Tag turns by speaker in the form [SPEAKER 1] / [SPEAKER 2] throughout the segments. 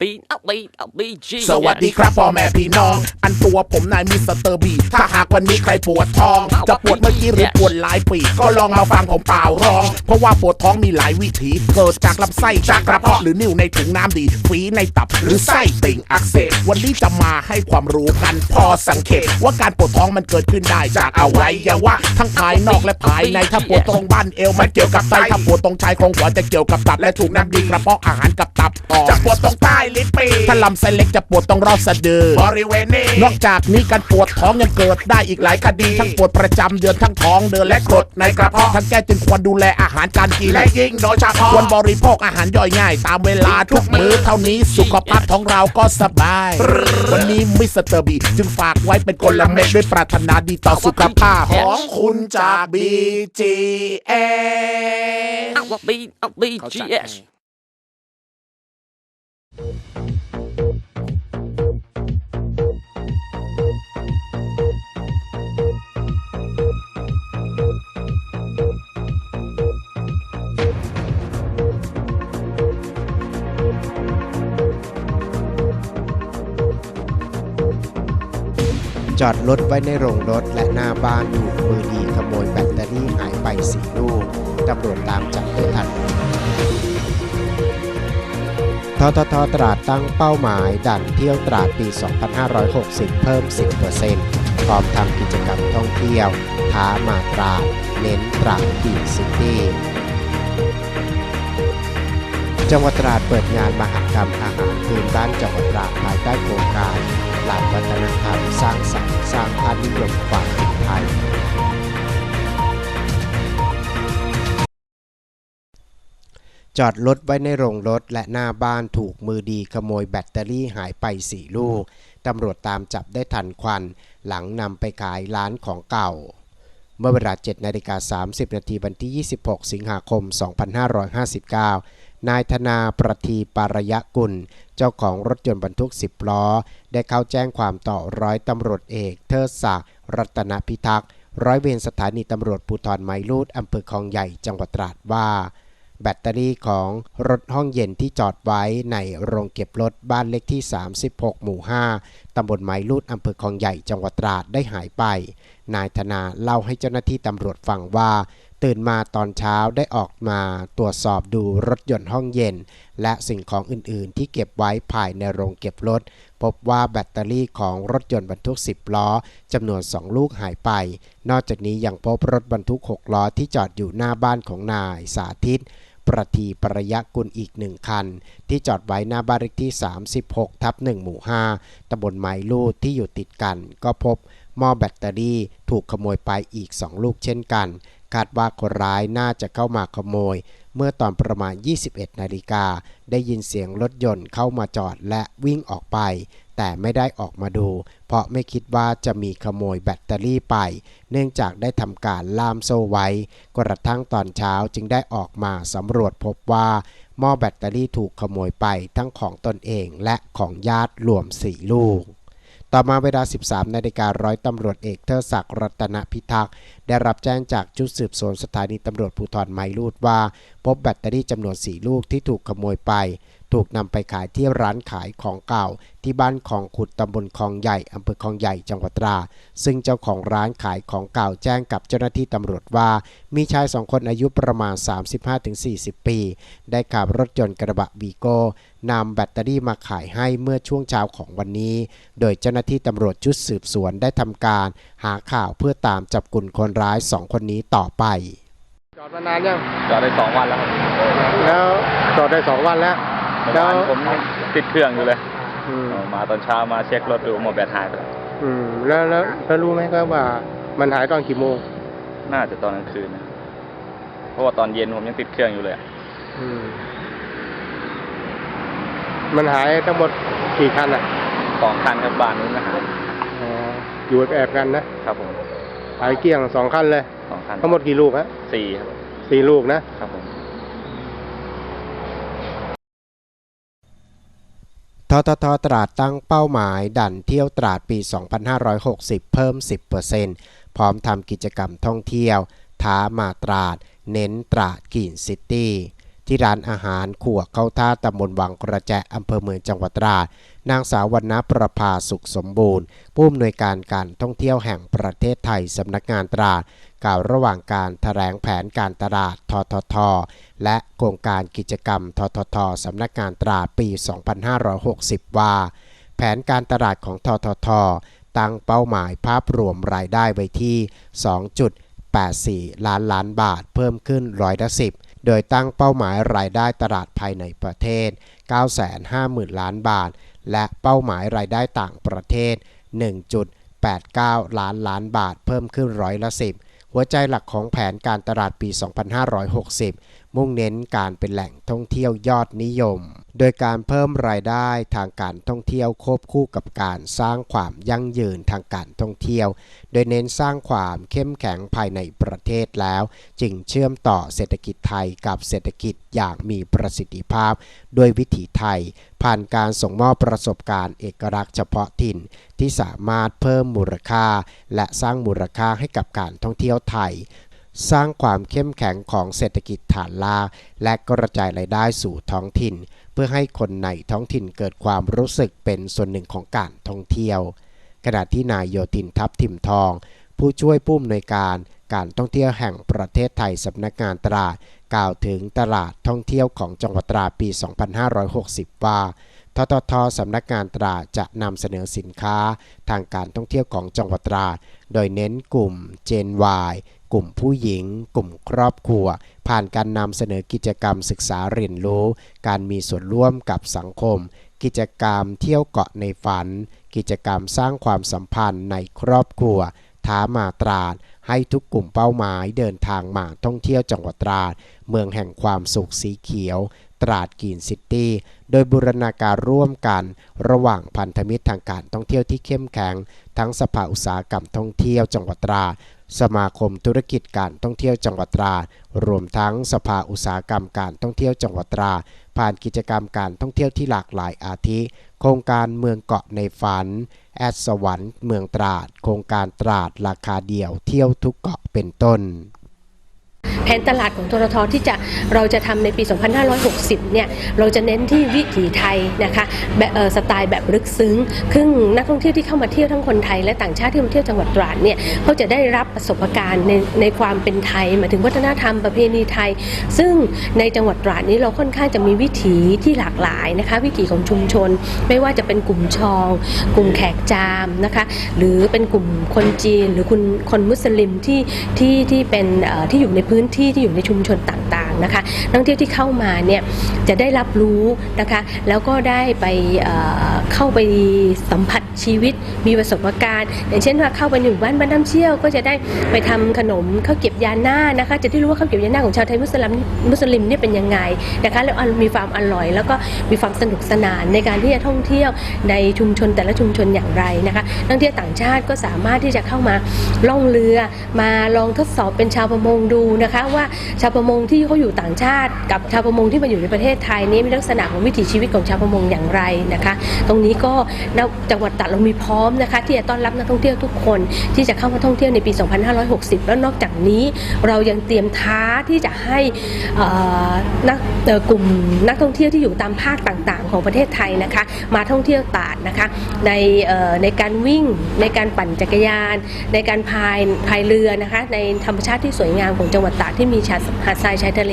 [SPEAKER 1] ปีนอาปีนอาปีจี
[SPEAKER 2] สวัสดีครับพ่อแม่พี่น้อง อันตัวผมนายมิสเตอร์บี ถ้าหากวันนี้ใครปวดท้อง จะปวดเมื่อกี้หรือปวดหลายปี ก็ลองมาฟังผมเปล่าร้อง เพราะว่าปวดท้องมีหลายวิธี เกิดจากลำไส้จากกระเพาะหรือนิ่วในถุงน้ำดีฝีในตับหรือไส้ติ่งอักเสบ วันนี้จะมาให้ความรู้กันพอสังเกต ว่าการปวดท้องมันเกิดขึ้นได้จากอวัยวะทั้งภายนอกและภายใน ถ้าปวดตรงบ้านเอวมันเกี่ยวกับไต ถ้าปวดตรงชายโครงหัวจะเกี่ยวกับตับและถูกน้ำดีกระเพาะอาหารกับตับอ่อนจะปวดตรงใต้ลิ้นปีถ้าลำไส้เล็กจะปวดตรงรอบสะดือบริเวณนี้นอกจากนี้การปวดท้องยังเกิดได้อีกหลายคดีทั้งปวดประจำเดือนทั้งท้องเดินและกรดในกระเพาะทั้งแก้จึงควรดูแลอาหารการกินและยิ่งโดยเฉพาะควรบริโภคอาหารย่อยง่าย ตามเวลาทุกมื้อเท่านี้สุขภาพของเราก็สบาย วันนี้มิสเตอร์บีจึงฝากไว้เป็นกลเม็ดด้วยปรารถนาดีต่อสุขภาพของคุณจาก BGA
[SPEAKER 1] เอาปีนเอาปี จอ
[SPEAKER 3] ดรถไว้ในโรงรถและหน้าบ้านถูกมือดีขโมยแบตเตอรี่หายไปสี่ลูกตำรวจตามจับได้ทันทททตราดตั้งเป้าหมายดันเที่ยวตราดปี 2560 เพิ่ม 10%พร้อมทำกิจกรรมท่องเที่ยวท้ามาตราดเน้นตราดกินซิตี้จังหวัดตราดเปิดงานมหกรรมอาหารพื้นบ้านจังหวัดตราดภายใต้โครงการ หลานวัฒนธรรมสร้างสรรค์สร้างอานิยมความเป็นไทยจอดรถไว้ในโรงรถและหน้าบ้านถูกมือดีขโมยแบตเตอรี่หายไป4ลูก ตำรวจตามจับได้ทันควัน หลังนำไปขายร้านของเก่า เมื่อเวลา7นาฬิกา30 นาทีวันที่ 26 สิงหาคม 2559 นายธนาประทีปารยกุล เจ้าของรถยนต์บรรทุก 10 ล้อ ได้เข้าแจ้งความต่อร้อยตำรวจเอก เทิดศักดิ์รัตนพิทักษ์ร้อยเวรสถานีตำรวจภูธรไมลูดอำเภอคลองใหญ่จังหวัดตราดว่า แบตเตอรี่ของรถห้องเย็นที่จอดไว้ในโรงเก็บรถบ้านเลขที่ 36 หมู่ 5 ตำบลไมลูดอำเภอคลองใหญ่จังหวัดตราดได้หายไป นายธนาเล่าให้เจ้าหน้าที่ตำรวจฟังว่า ตื่นมาตอนเช้าได้ออกมาตรวจสอบดูรถยนต์ห้องเย็น และสิ่งของอื่น ๆ ที่เก็บไว้ภายในโรงเก็บรถ พบว่าแบตเตอรี่ของรถยนต์บรรทุก 10 ล้อจำนวน 2 ลูกหายไป นอกจากนี้ยังพบรถบรรทุก 6 ล้อที่จอดอยู่หน้าบ้านของนายสาธิตประทีประยะกุลอีกหนึ่งคัน ที่จอดไว้หน้าบ้านเลขที่ 36 ทับ1หมู่ 5ตำบลไม้ลูดที่อยู่ติดกัน ก็พบ หม้อแบตเตอรี่ถูกขโมยไปอีก 2 ลูกเช่นกัน คาดว่าคนร้ายน่าจะเข้ามาขโมย เมื่อตอนประมาณ 21 นาฬิกา ได้ยินเสียงรถยนต์เข้ามาจอดและวิ่งออกไป แต่ไม่ได้ออกมาดู เพราะไม่คิดว่าจะมีขโมยแบตเตอรี่ไป เนื่องจากได้ทำการล่ามโซ่ไว้ กระทั่งตอนเช้าจึงได้ออกมาสำรวจพบว่าหม้อแบตเตอรี่ถูกขโมยไปทั้งของตนเองและของญาติรวม 4 ลูก ต่อมาเวลา 13 นาฬิการ้อยตำรวจเอกเทอศักดิ์รัตนพิทักษ์ได้รับแจ้งจากชุดสืบสวนสถานีตำรวจภูธรไมลูดว่า พบแบตเตอรี่จำนวน 4 ลูกที่ถูกขโมยไป ถูกนำไปขายที่ร้านขายของเก่า ที่บ้านของขุดตำบลคลองใหญ่อำเภอคลองใหญ่จังหวัดตราดซึ่งเจ้าของร้านขายของเก่าแจ้งกับเจ้าหน้าที่ตำรวจว่า มีชายสองคนอายุประมาณ 35-40 ปี ได้ขับรถยนต์กระบะวีโก้นำแบตเตอรี่มาขายให้เมื่อช่วงเช้าของวันนี้ โดยเจ้าหน้าที่ตำรวจชุดสืบสวนได้ทำการหาข่าวเพื่อตามจับกลุ่มคนร้ายสองคนนี้ต่อไป
[SPEAKER 4] จอดมานานยัง
[SPEAKER 5] จอดได้สองวันแล้วครับ
[SPEAKER 4] แล้วจอดได้สองวันแล้ว
[SPEAKER 5] เมื่อ
[SPEAKER 4] แล้ว
[SPEAKER 5] วานผมติดเครื่องอยู่เลย
[SPEAKER 4] อืม
[SPEAKER 5] เอามาตอนเช้ามาเช็ครถดูหมดแบตหายไปแล้ว
[SPEAKER 4] อืมแล้วแล้วแล้วรู้ไหมครับว่า มันหายตอนกี่โมง
[SPEAKER 5] น่าจะตอนกลางคืนนะเพราะว่าตอนเย็นผมยังติดเครื่องอยู่เลยอะ
[SPEAKER 4] อืม มันหายทั้งหมดกี่คันอะ
[SPEAKER 5] สองคันครับบ้านนู้นนะหาย
[SPEAKER 4] อ๋ออยู่แอบๆกันนะครับ
[SPEAKER 5] ผม
[SPEAKER 4] หายเกลี้ยงสองคันเลย
[SPEAKER 5] สองคัน
[SPEAKER 4] ทั้งหมดกี่ลูกฮะ
[SPEAKER 5] สี่ครับ
[SPEAKER 4] สี่ลูกนะครับ
[SPEAKER 5] ผม
[SPEAKER 3] ทททตราดตั้งเป้าหมายดันเที่ยวตราดปี 2560 เพิ่ม 10%พร้อมทำกิจกรรมท่องเที่ยว ท้ามาตราด เน้นตราดกรีนซิตี้ ที่ร้านอาหารขัวเข้าท่าตำบลวังกระแจอำเภอเมืองจังหวัดตราด นางสาววรรณประภาสุขสมบูรณ์ ผู้อำนวยการการท่องเที่ยวแห่งประเทศไทยสำนักงานตราดกล่าวระหว่างการแถลงแผนการตลาดททท และโครงการกิจกรรมทททสำนักงานตราดปี 2560 ว่า แผนการตลาดของททท ตั้งเป้าหมายภาพรวมรายได้ไว้ที่ 2.84 ล้านล้านบาทเพิ่มขึ้นร้อยละ10โดยตั้งเป้าหมายรายได้ตลาดภายในประเทศ 950,000 ล้านบาท และเป้าหมายรายได้ต่างประเทศ 1.89 ล้านล้านบาทเพิ่มขึ้นร้อยละ10หัวใจหลักของแผนการตลาดปี 2560มุ่งเน้นการเป็นแหล่งท่องเที่ยวยอดนิยม โดยการเพิ่มรายได้ทางการท่องเที่ยวควบคู่กับการสร้างความยั่งยืนทางการท่องเที่ยว โดยเน้นสร้างความเข้มแข็งภายในประเทศแล้ว จึงเชื่อมต่อเศรษฐกิจไทยกับเศรษฐกิจอย่างมีประสิทธิภาพ ด้วยวิถีไทย ผ่านการส่งมอบประสบการณ์เอกลักษณ์เฉพาะถิ่น ที่สามารถเพิ่มมูลค่า และสร้างมูลค่าให้กับการท่องเที่ยวไทย สร้างความเข้มแข็งของเศรษฐกิจฐานราและกระจายรายได้สู่ท้องถิ่น เพื่อให้คนในท้องถิ่นเกิดความรู้สึกเป็นส่วนหนึ่งของการท่องเที่ยว ขณะที่นายโยธินทัพทิมทอง ผู้ช่วยผู้อำนวยการการท่องเที่ยวแห่งประเทศไทยสำนักงานตราดกล่าวถึงตลาดท่องเที่ยวของจังหวัดตราดปี 2560 ว่าทททสำนักงานตราดจะนำเสนอสินค้าทางการท่องเที่ยวของจังหวัดตราด โดยเน้นกลุ่ม Gen Y กลุ่มผู้หญิง กลุ่มครอบครัว ผ่านการนำเสนอกิจกรรมศึกษาเรียนรู้ การมีส่วนร่วมกับสังคม กิจกรรมเที่ยวเกาะในฝัน กิจกรรมสร้างความสัมพันธ์ในครอบครัว ท้ามาตราดให้ทุกกลุ่มเป้าหมายเดินทางมาท่องเที่ยวจังหวัดตราด เมืองแห่งความสุขสีเขียว ตราดกีนซิตี้ โดยบูรณาการร่วมกัน ระหว่างพันธมิตรทางการท่องเที่ยวที่เข้มแข็ง ทั้งสภาอุตสาหกรรมท่องเที่ยวจังหวัดตราด สมาคมธุรกิจการท่องเที่ยวจังหวัดตราดรวมทั้งสภาอุตสาหกรรมการท่องเที่ยวจังหวัดตราดผ่านกิจกรรมการท่องเที่ยวที่หลากหลายอาทิ โครงการเมืองเกาะในฝัน แอดสวรรค์เมืองตราด โครงการตราดราคาเดียวเที่ยวทุกเกาะเป็นต้น
[SPEAKER 6] ผนตลาดของทรทที่จะเราจะทำในปี 2560 เนี่ย เราจะเน้นที่วิถีไทยนะคะแบบสไตล์แบบลึกซึ้งซึ่งนักท่องเที่ยวที่เข้ามาเที่ยวทั้งคนไทยและต่างชาติที่มาเที่ยวจังหวัดตราดเนี่ยเขาจะได้รับประสบการณ์ในในความเป็นไทยหมายถึงวัฒนธรรมประเพณีไทย ซึ่งในจังหวัดตราดนี้เราค่อนข้างจะมีวิถีที่หลากหลายนะคะ วิถีของชุมชน ไม่ว่าจะเป็นกลุ่มชอง กลุ่มแขกจามนะคะ หรือเป็นกลุ่มคนจีนหรือคุณคนมุสลิมที่ที่ที่เป็นที่อยู่ในพื้นที่ที่อยู่ในชุมชนต่างๆ นะคะนักท่องเที่ยวที่เข้ามาเนี่ยจะได้รับรู้นะคะแล้วก็ได้ไปเเข้าไปสัมผัสชีวิตมีประสบการณ์ อย่างเช่นว่าเข้าไปในหมู่บ้านบ้านน้ำเชี่ยว ก็จะได้ไปทำขนมข้าวเก็บยาหน้านะคะจะได้รู้ว่าข้าวเก็บยาหน้าของชาวไทยมุสลิมมุสลิมเนี่ยเป็นยังไงนะคะแล้วมีความอร่อย แล้วก็มีความสนุกสนานในการที่จะท่องเที่ยวในชุมชนแต่ละชุมชนอย่างไรนะคะนักท่องเที่ยวต่างชาติก็สามารถที่จะเข้ามาล่องเรือมาลองทดสอบเป็นชาวประมงดูนะคะว่าชาวประมงที่เขาอยู่ต่างชาติ กับชาวประมงที่มาอยู่ในประเทศไทยนี้มีลักษณะของวิถีชีวิตของชาวประมงอย่างไรนะคะ ตรงนี้ก็จังหวัดตราดเรามีพร้อมนะคะที่จะต้อนรับนักท่องเที่ยวทุกคนที่จะเข้ามาท่องเที่ยวในปี 2560 แล้วนอกจากนี้เรายังเตรียมท้าที่จะให้นักกลุ่มนักท่องเที่ยวที่อยู่ตามภาคต่างๆ ของประเทศไทยนะคะมาท่องเที่ยวตราดนะคะในในการวิ่งในการปั่นจักรยาน ในการพายพายเรือนะคะในธรรมชาติที่สวยงามของจังหวัดตราดที่มีชายหาดทรายชายทะเล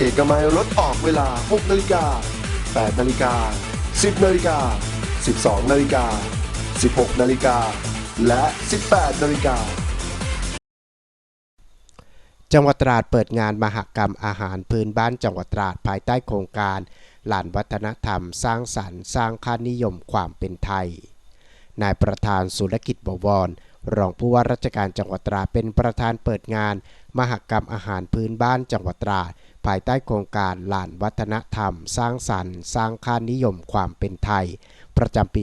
[SPEAKER 7] เอกมัยรถออกเวลา 6นาฬิกา8นาฬิกา 10นาฬิกา 12นาฬิกา 16นาฬิกา และ 18นาฬิกา
[SPEAKER 3] จังหวัดตราดเปิดงานมหกรรมอาหารพื้นบ้านจังหวัดตราดภายใต้โครงการหลานวัฒนธรรมสร้างสรรค์ สร้างค่านิยมความเป็นไทย นายประธานสุรกิจบวร รองผู้ว่าราชการจังหวัดตราดเป็นประธานเปิดงาน มหกรรมอาหารพื้นบ้านจังหวัดตราดภายใต้โครงการหลานวัฒนธรรม สร้างสรรค์ สร้างค่านิยมความเป็นไทย ประจำปี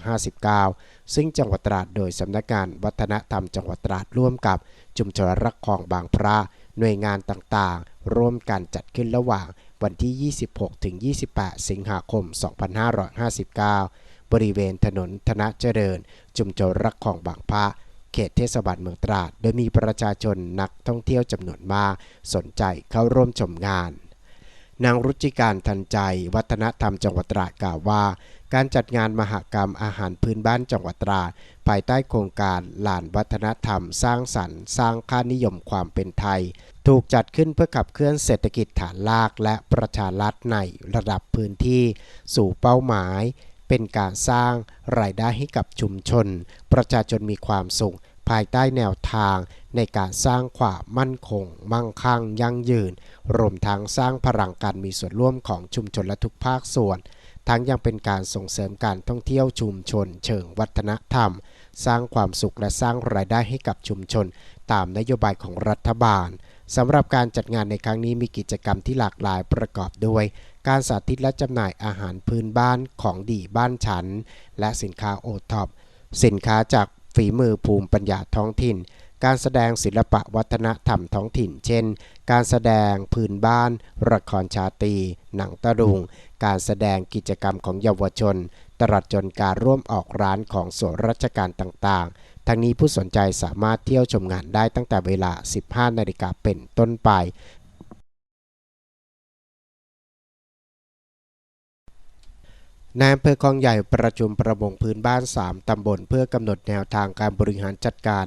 [SPEAKER 3] 2559 ซึ่งจังหวัดตราดโดยสำนักงานวัฒนธรรม จังหวัดตราดร่วมกับชุมชนรักคลองบางพระ หน่วยงานต่างๆ ร่วมกันจัดขึ้นระหว่างวันที่ 26-28 สิงหาคม 2559 บริเวณถนนธนเจริญชุมชนรักคลองบางพระเขตเทศบาลเมืองตราด โดยมีประชาชนนักท่องเที่ยวจำนวนมาก สนใจเข้าร่วมชมงาน นางรุจิการทันใจ วัฒนธรรมจังหวัดตราดกล่าวว่า การจัดงานมหกรรมอาหารพื้นบ้านจังหวัดตราด ภายใต้โครงการลานวัฒนธรรม สร้างสรรค์ สร้างค่านิยมความเป็นไทย ถูกจัดขึ้นเพื่อขับเคลื่อนเศรษฐกิจฐานรากและประชารัฐในระดับพื้นที่ สู่เป้าหมาย เป็นการสร้างรายได้ให้กับชุมชน ประชาชนมีความสุข ภายใต้แนวทางในการสร้างความมั่นคง มั่งคั่ง ยั่งยืน รวมทั้งสร้างพลังการมีส่วนร่วมของชุมชนและทุกภาคส่วน ทั้งยังเป็นการส่งเสริมการท่องเที่ยวชุมชน เชิงวัฒนธรรม สร้างความสุขและสร้างรายได้ให้กับชุมชน ตามนโยบายของรัฐบาลสำหรับการจัดงานในครั้งนี้มีกิจกรรมที่หลากหลายประกอบด้วย การสาธิตและจำหน่ายอาหารพื้นบ้านของดีบ้านฉัน และสินค้าโอท็อปสินค้าจากฝีมือภูมิปัญญาท้องถิ่น การแสดงศิลปะวัฒนธรรมท้องถิ่น เช่น การแสดงพื้นบ้าน ละครชาตรีหนังตะลุง การแสดงกิจกรรมของเยาวชน ตลอดจนการร่วมออกร้านของส่วนราชการต่างๆ ทั้งนี้ผู้สนใจสามารถเที่ยวชมงานได้ตั้งแต่เวลา 15 นาฬิกาเป็นต้นไป นายอำเภอคลองใหญ่ประชุมประมงพื้นบ้าน 3 ตำบล เพื่อกำหนดแนวทางการบริหารจัดการ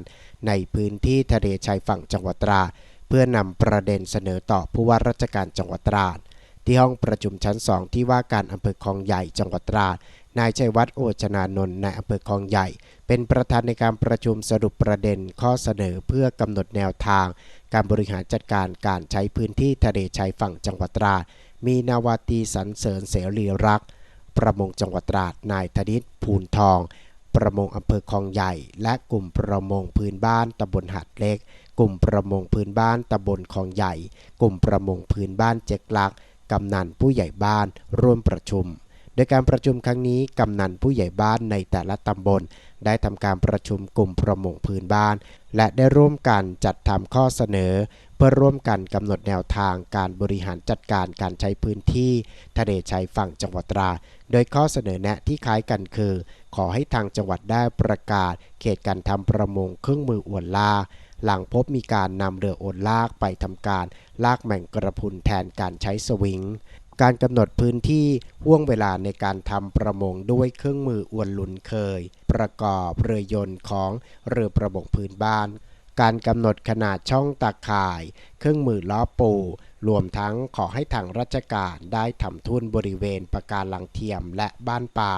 [SPEAKER 3] ในพื้นที่ทะเลชายฝั่งจังหวัดตราด เพื่อนำประเด็นเสนอต่อผู้ว่าราชการจังหวัดตราด ที่ห้องประชุมชั้น2ที่ว่าการอำเภอคลองใหญ่จังหวัดตราด นายชัยวัฒน์โอชนานนท์นายอำเภอคลองใหญ่ เป็นประธานในการประชุมสรุปประเด็นข้อเสนอเพื่อกำหนดแนวทาง การบริหารจัดการการใช้พื้นที่ทะเลชายฝั่งจังหวัดตราด มีนาวาตีสรรเสริญเสรีรักษ์ ประมงจังหวัดตราดนายธนิตภูนทอง ประมงอำเภอคลองใหญ่ และกลุ่มประมงพื้นบ้านตำบลหาดเล็ก กลุ่มประมงพื้นบ้านตำบลคลองใหญ่ กลุ่มประมงพื้นบ้านเจ็กลักกำนันผู้ใหญ่บ้านร่วมประชุมโดยการประชุมครั้งนี้ กำนันผู้ใหญ่บ้านในแต่ละตำบล ได้ทำการประชุมกลุ่มประมงพื้นบ้าน และได้ร่วมกันจัดทำข้อเสนอ เพื่อร่วมกันกำหนดแนวทางการบริหารจัดการการใช้พื้นที่ทะเลชายฝั่งจังหวัดตรา โดยข้อเสนอแนะที่คล้ายกันคือ ขอให้ทางจังหวัดได้ประกาศ เขตการทำประมงเครื่องมืออวนลาหลังพบมีการนำเรือโอนลากไปทำการ ลากแม่งกระพุนแทนการใช้สวิงการกำหนดพื้นที่ห่วงเวลาในการทำประมงด้วยเครื่องมืออวนลุนเคย ประกอบเรือยนต์ของเรือประมงพื้นบ้าน การกำหนดขนาดช่องตาข่าย เครื่องมือล้อปู รวมทั้งขอให้ทางราชการได้ทำทุ่นบริเวณปะการลังเทียมและบ้านปลา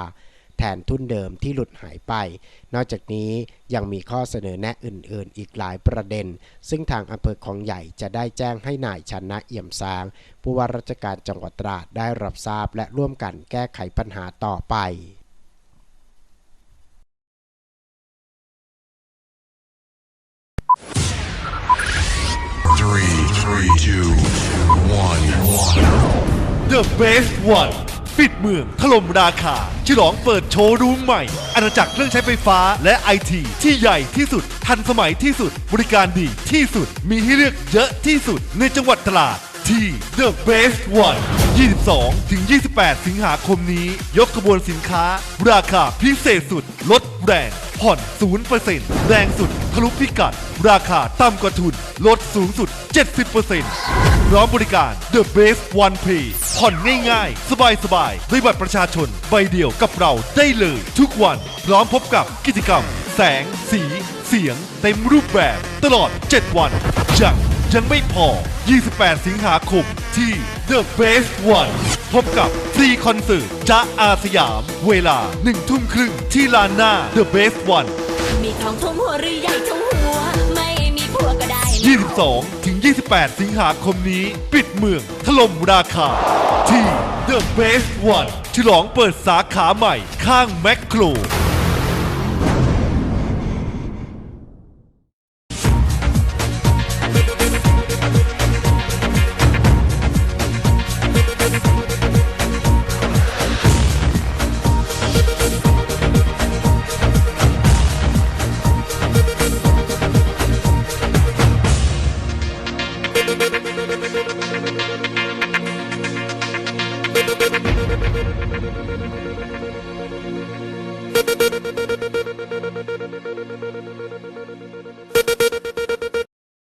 [SPEAKER 3] แทนทุนเดิมที่หลุดหายไป นอกจากนี้ยังมีข้อเสนอแนะอื่น ๆ อีกหลายประเด็น ซึ่งทางอำเภอคลองใหญ่จะได้แจ้งให้นายชนะเอี่ยมสาง ผู้ว่าราชการจังหวัดตราดได้รับทราบและร่วมกันแก้ไขปัญหาต่อไป
[SPEAKER 8] Three, three, two, one, one.
[SPEAKER 9] The Best One ปิดเมืองถล่มราคา ฉลองเปิดโชว์รูมใหม่ อาณาจักรเครื่องใช้ไฟฟ้าและไอทีที่ใหญ่ที่สุด ทันสมัยที่สุด บริการดีที่สุด มีให้เลือกเยอะที่สุด ในจังหวัดตราดที่ The Best One 22 ถึง 28 สิงหาคมนี้ ยกขบวนสินค้า ราคาพิเศษสุด ลดแรง ผ่อน0%แรงสุด ทะลุพิกัด ราคาต่ำกว่าทุน ลดสูงสุด 70%พร้อมบริการ The Best One Pay ผ่อนง่ายๆ สบายๆด้วยบัตรประชาชน ใบเดียวกับเราได้เลย ทุกวัน พร้อมพบกับกิจกรรม แสง สี เสียง เต็มรูปแบบ ตลอด 7 วันจากยังไม่พอ 28 สิงหาคมที่ The Best One พบกับฟรีคอนเสิร์ตจ๊ะอาสยาม เวลา1ทุ่มครึ่งที่ลานหน้า The Best One
[SPEAKER 10] มีทองทุ่มหัวหรือใหญ่ทุ่มหัว ไม่มีผัวก็ได้นะ
[SPEAKER 9] 22 ถึง 28 สิงหาคมนี้ ปิดเมือง ถล่มราคา ที่ The Best One ฉลองเปิดสาขาใหม่ข้างแมคโคร